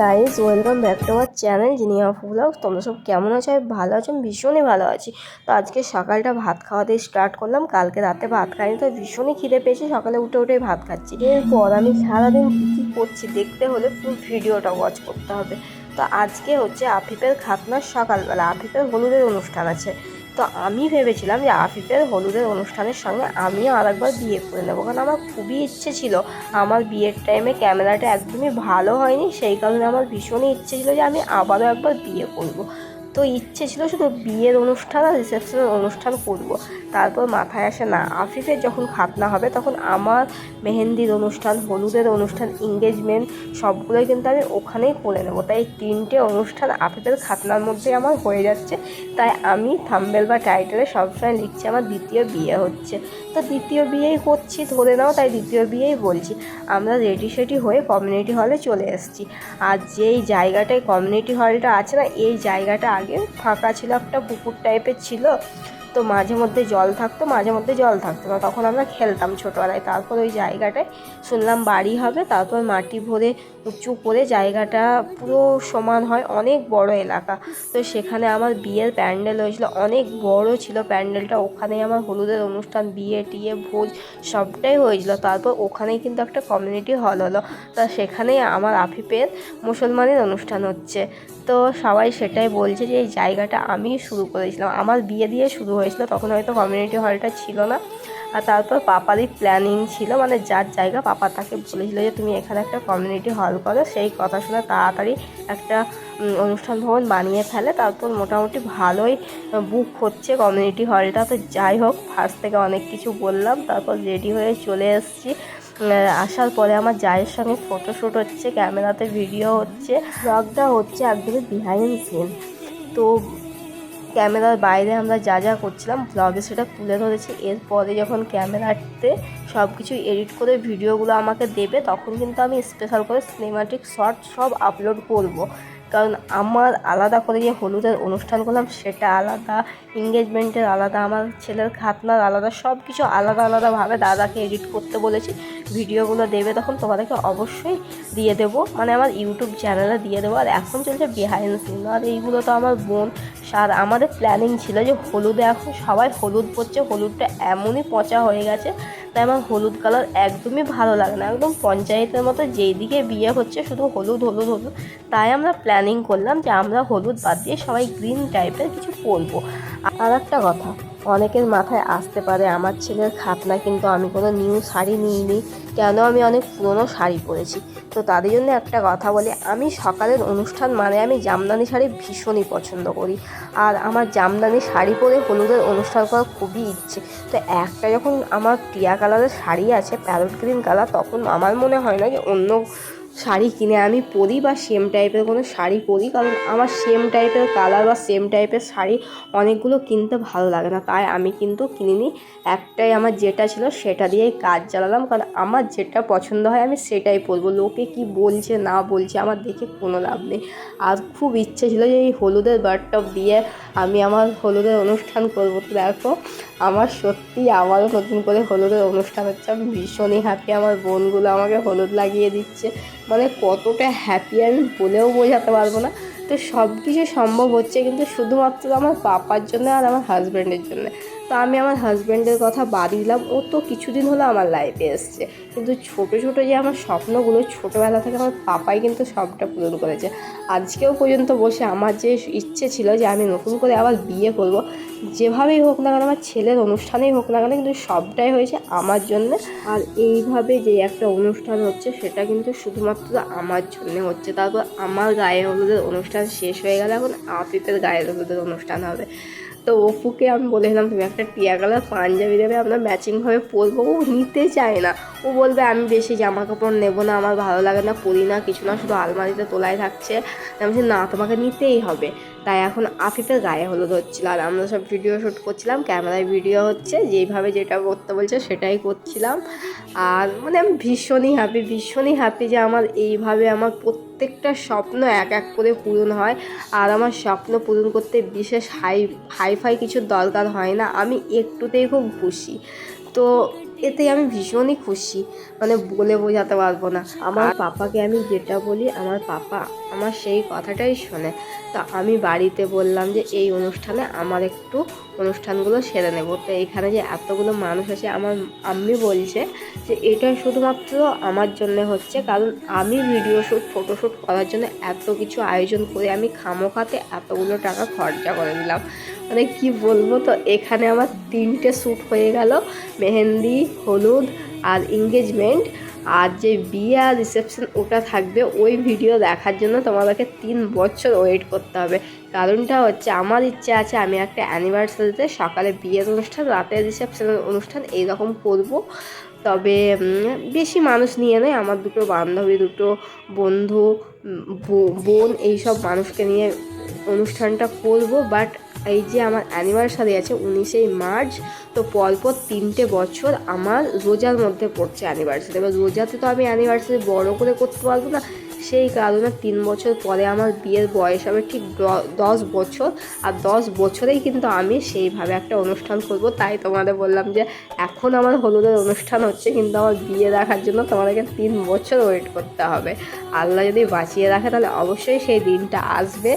Guys welcome back to আমার channel Jinia blog তোমরা সব কেমন আছো? আমি ভালো আছো, আমি ভীষণই ভালো আছি। তো আজকে সকালটা ভাত খাওয়াতে স্টার্ট করলাম, কালকে রাতে ভাত খাইনি, তো ভীষণই খিদে পেয়েছি, সকালে উঠে উঠেই ভাত খাচ্ছি। এরপর আমি সারাদিন কী কী করছি দেখতে হলে ফুল ভিডিওটা ওয়াচ করতে হবে। তো আজকে হচ্ছে আফিফের খাতনার সকালবেলা, আফিফের হলুদের অনুষ্ঠান আছে। তো আমি ভেবেছিলাম যে আফিফের হলুদের অনুষ্ঠানের সঙ্গে আমিও আরেকবার বিয়ে করে নেব, কারণ আমার খুবই ইচ্ছে ছিল। আমার বিয়ের টাইমে ক্যামেরাটা একদমই ভালো হয়নি, সেই কারণে আমার ভীষণই ইচ্ছে ছিল যে আমি আবারও একবার বিয়ে করব। তো ইচ্ছে ছিল শুধু বিয়ের অনুষ্ঠান আর রিসেপশনের অনুষ্ঠান করব। তারপর মাথায় আসে না, আফিফের যখন খাতনা হবে তখন আমার মেহেন্দির অনুষ্ঠান, হলুদের অনুষ্ঠান এঙ্গেজমেন্ট সবগুলোই কিন্তু আমি ওখানেই করে নেব। তাই তিনটে অনুষ্ঠান আফিফের খাতনার মধ্যেই আমার হয়ে যাচ্ছে। তাই আমি থাম্বেল বা টাইটেলে সবসময় লিখছি, আমার দ্বিতীয় বিয়ে হচ্ছে। তো দ্বিতীয় বিয়েই করছি ধরে নাও তাই দ্বিতীয় বিয়েই বলছি। আমরা রেডি সেডি হয়ে কমিউনিটি হলে চলে এসেছি। আর যেই জায়গাটায় কমিউনিটি হলটা আছে না, এই জায়গাটা আগে ফাঁকা ছিল একটা পুকুর টাইপের ছিল। তো মাঝে মধ্যে জল থাকতো, মাঝে মধ্যে জল থাকতো না। তখন আমরা খেলতাম ছোটোবেলায়। তারপর ওই জায়গাটায় শুনলাম বাড়ি হবে, তারপর মাটি ভরে উঁচু করে জায়গাটা পুরো সমান হয়, অনেক বড় এলাকা। তো সেখানে আমার বিয়ের প্যান্ডেল হয়েছিল, অনেক বড় ছিল প্যান্ডেলটা। ওখানেই আমার হলুদের অনুষ্ঠান, বিয়ে টিয়ে, ভোজ সবটাই হয়েছিল। তারপর ওখানেই কিন্তু একটা কমিউনিটি হল হলো। তা সেখানেই আমার আফিফের মুসলমানের অনুষ্ঠান হচ্ছে। তো সবাই সেটাই বলছে যে, এই জায়গাটা আমি শুরু করেছিলাম। আমার বিয়ে দিয়ে শুরু হয়েছিল, তখন হয়তো কমিউনিটি হলটা ছিল না। আর তারপর পাপারই প্ল্যানিং ছিল মানে যার জায়গা পাপা তাকে বলেছিল যে, তুমি এখানে একটা কমিউনিটি হল করো, সেই কথা শুনে তাড়াতাড়ি একটা অনুষ্ঠান ভবন বানিয়ে ফেলে। তারপর মোটামুটি ভালোই বুক হচ্ছে কমিউনিটি হলটা তো যাই হোক ফার্স্ট থেকে অনেক কিছু বললাম, তারপর রেডি হয়ে চলে এসেছি। আসার পরে আমার জায়ের সঙ্গে ফটোশ্যুট হচ্ছে ক্যামেরাতে ভিডিও হচ্ছে। ব্লগটা হচ্ছে একদমই বিহাইন্ড সিন তো ক্যামেরার বাইরে আমরা যা যা করছিলাম ব্লগে সেটা তুলে ধরেছি। এরপরে যখন ক্যামেরাতে সব কিছু এডিট করে ভিডিওগুলো আমাকে দেবে, তখন কিন্তু আমি স্পেশাল করে সিনেমাটিক শর্ট সব আপলোড করব। কারণ আমার আলাদা করে যে হলুদের অনুষ্ঠান করলাম, সেটা আলাদা এঙ্গেজমেন্টের আলাদা, আমার ছেলের খাতনার আলাদা সব কিছু আলাদা আলাদাভাবে দাদাকে এডিট করতে বলেছি। ভিডিওগুলো দেবে তখন তোমাদেরকে অবশ্যই দিয়ে দেবো। মানে আমার ইউটিউব চ্যানেলে দিয়ে দেবো। আর এখন চলছে বিহাইন্ড সিন আর এইগুলো তো আমার বোন আর আমাদের প্ল্যানিং ছিল যে হলুদে এখন সবাই হলুদ পরছে। হলুদটা এমনই পচা হয়ে গেছে, তাই আমার হলুদ কালার একদমই ভালো লাগে না। একদম পঞ্চায়েতের মতো যেই দিকে বিয়ে হচ্ছে শুধু হলুদ হলুদ হলুদ। তাই আমরা প্ল্যানিং করলাম যে আমরা হলুদ বাদ দিয়ে সবাই গ্রিন টাইপের কিছু পরবো। আর একটা কথা অনেকের মাথায় আসতে পারে, আমার ছেলের খাতনা কিন্তু আমি কোনো নিউ শাড়ি নিইনি। কেন? আমি অনেক পুরনো শাড়ি পরেছি। তো তাদের জন্য একটা কথা বলি, আমি সকালের অনুষ্ঠান মানে আমি জামদানি শাড়ি ভীষণই পছন্দ করি। আর আমার জামদানি শাড়ি পরে হলুদের অনুষ্ঠান করার খুবই ইচ্ছে। তো একটা যখন আমার টিয়া কালারের শাড়ি আছে, প্যারট গ্রিন কালার, তখন আমার মনে হয় না যে অন্য শাড়ি কিনে আমি পরি বা সেম টাইপের কোনো শাড়ি পরি, কারণ আমার সেম টাইপের কালার বা সেম টাইপের শাড়ি অনেকগুলো কিনতে ভালো লাগে না। তাই আমি কিন্তু কিনিনি, একটাই আমার যেটা ছিল সেটা দিয়েই কাজ চালালাম, কারণ আমার যেটা পছন্দ হয় আমি সেটাই পরবো। লোকে কি বলছে, না বলছে, আমার দেখে কোনো লাভ নেই। আর খুব ইচ্ছে ছিল যে এই হলুদের বারটপ দিয়ে আমি আমার হলুদের অনুষ্ঠান করব। তো দেখো, আমার সত্যি আবারও নতুন করে হলুদের অনুষ্ঠান হচ্ছে। আমি ভীষণই হ্যাপি আমার বোনগুলো আমাকে হলুদ লাগিয়ে দিচ্ছে। মানে কতটা হ্যাপি আমি বলেও বোঝাতে পারব না। তো সব কিছু সম্ভব হচ্ছে কিন্তু শুধুমাত্র আমার পাপার জন্য আর আমার হাজব্যান্ডের জন্য। তো আমি আমার হাজব্যান্ডের কথা বাদ দিলাম। ও তো কিছুদিন হলো আমার লাইফে এসছে। কিন্তু ছোট ছোট যে আমার স্বপ্নগুলো, ছোটোবেলা থেকে আমার পাপাই কিন্তু সবটা পূরণ করেছে। আজকেও পর্যন্ত বসে আমার যে ইচ্ছে ছিল যে আমি নতুন করে আবার বিয়ে করব, যেভাবেই হোক না কেন, আমার ছেলের অনুষ্ঠানেই হোক না কেন, কিন্তু সবটাই হয়েছে আমার জন্য। আর এইভাবে যে একটা অনুষ্ঠান হচ্ছে, সেটা কিন্তু শুধুমাত্র আমার জন্যে হচ্ছে। তারপর আমার গায়ে হলুদের অনুষ্ঠান শেষ হয়ে গেলে এখন আফিফের গায়ে হলুদের অনুষ্ঠান হবে। তো অপুকে আমি বলেছিলাম, তুমি একটা টিয়া কালার পাঞ্জাবি দেবে, আমরা ম্যাচিংভাবে পরবো। ও নিতে চায় না। ও বলবে, আমি বেশি জামা কাপড় নেব না, আমার ভালো লাগে না, পরি না, কিছু না, শুধু আলমারিতে তোলায় থাকছে। আমি বলছি, না, তোমাকে নিতেই হবে। তাই এখন আফিফের গায়ে হলুদ হচ্ছিল, আর আমরা সব ভিডিও শ্যুট করছিলাম ক্যামেরায় ভিডিও হচ্ছে যেইভাবে যেটা করতে বলছে, সেটাই করছিলাম। আর মানে আমি ভীষণই হ্যাপি ভীষণই হ্যাপি যে আমার এইভাবে আমার প্রত্যেকটা স্বপ্ন এক এক করে পূরণ হয়। আর আমার স্বপ্ন পূরণ করতে বিশেষ হাই, হাইফাই কিছু দরকার হয় না। আমি একটুতেই খুব খুশি। তো এতে আমি ভীষণই খুশি। মানে বলে বোঝাতে পারব না। আমার পাপাকে আমি যেটা বলি আমার পাপা আমার সেই কথাটাই শোনে। তা আমি বাড়িতে বললাম যে এই অনুষ্ঠানে আমার একটু অনুষ্ঠানগুলো সেরে নেব। তো এখানে যে এতগুলো মানুষ আছে আমার আম্মি বলছে যে এটা শুধুমাত্র আমার জন্য হচ্ছে। কারণ আমি ভিডিও শ্যুট ফটোশ্যুট করার জন্য এত কিছু আয়োজন করে আমি খামোখাতে এতগুলো টাকা খরচা করে দিলাম। মানে কি বলব তো এখানে আমার তিনটে শ্যুট হয়ে গেল। মেহেন্দি হলুদ আর এঙ্গেজমেন্ট আর যে বিয়ে আর রিসেপশন ওটা থাকবে, ওই ভিডিও দেখার জন্য তোমাদেরকে তিন বছর ওয়েট করতে হবে। কারণটা হচ্ছে আমার ইচ্ছে আছে আমি একটা অ্যানিভার্সারিতে সকালে বিয়ের অনুষ্ঠান রাতে রিসেপশনের অনুষ্ঠান এইরকম করব। তবে বেশি মানুষ নিয়ে নয়, আমার দুটো বান্ধবী, দুটো বন্ধু বোন, এইসব মানুষকে নিয়ে অনুষ্ঠানটা করব। বাট এই যে আমার অ্যানিভার্সারি আছে, উনিশেই মার্চ, তো পরপর তিনটে বছর আমার রোজার মধ্যে পড়ছে অ্যানিভার্সারি এবার রোজাতে তো আমি অ্যানিভার্সারি বড় করে করতে পারব না। সেই কারণে তিন বছর পরে আমার বিয়ের বয়স হবে ঠিক দশ বছর। আর দশ বছরেই কিন্তু আমি সেইভাবে একটা অনুষ্ঠান করব। তাই তোমাদের বললাম যে এখন আমার হলুদের অনুষ্ঠান হচ্ছে, কিন্তু আমার বিয়ে দেখার জন্য তোমাদেরকে তিন বছর ওয়েট করতে হবে। আল্লাহ যদি বাঁচিয়ে রাখে তাহলে অবশ্যই সেই দিনটা আসবে।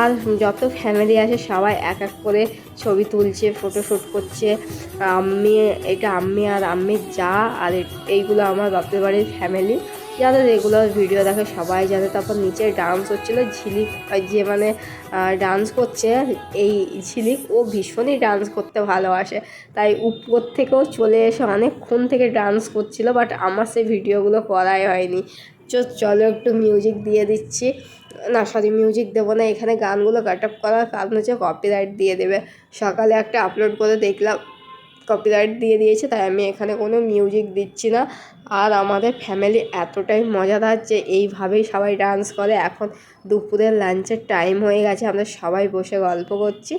আর যত ফ্যামিলি আছে সবাই এক এক করে ছবি তুলছে ফটোশ্যুট করছে। আম্মি, এটা আম্মি আর আম্মির যা, আর এইগুলো আমার বাপের বাড়ির ফ্যামিলি যারা রেগুলার ভিডিও দেখে সবাই জানে। তারপর নিচে ডান্স হচ্ছিল, ঝিলিক যে মানে ডান্স করছে, এই ঝিলিক, ও ভীষণই ডান্স করতে ভালোবাসে। তাই উপর থেকেও চলে এসে অনেকক্ষণ থেকে ডান্স করছিল বাট আমার সেই ভিডিওগুলো করাই হয়নি। চলো একটু মিউজিক দিয়ে দিচ্ছি। না সরি মিউজিক দেবো না, এখানে গানগুলো কাট আপ করার কারণ হচ্ছে কপিরাইট দিয়ে দেবে। সকালে একটা আপলোড করে দেখলাম। কপিরাইট দিয়ে দিয়েছে, তাই আমি এখানে কোনো মিউজিক দিচ্ছি না। আর আমাদের ফ্যামিলি এতটাই মজাদার যে এইভাবেই সবাই ডান্স করে। এখন দুপুরের লাঞ্চের টাইম হয়ে গেছে, আমরা সবাই বসে গল্প করছি।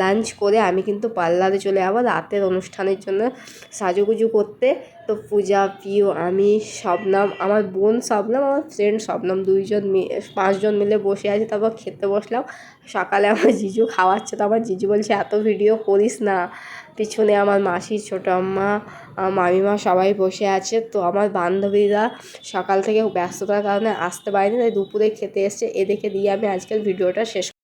লাঞ্চ করে আমি কিন্তু পার্লারে চলে যাব রাতের অনুষ্ঠানের জন্য সাজুগুজু করতে। তো পূজা পিও আমি, শবনাম, আমার বোন শবনাম, আমার ফ্রেন্ড শবনাম দুইজন পাঁচজন মিলে বসে আছি, তারপর খেতে বসলাম। সকালে আমার জিজু খাওয়াচ্ছে, তো আমার জিজু বলছে, এত ভিডিও করিস না। পিছনে আমার মাসি ছোটো আম্মা মামিমা সবাই বসে আছে। তো আমার বান্ধবীরা সকাল থেকে ব্যস্ততার কারণে আসতে পারেনি, তাই দুপুরে খেতে এসছে। এদেরকে দিয়ে আমি আজকের ভিডিওটা শেষ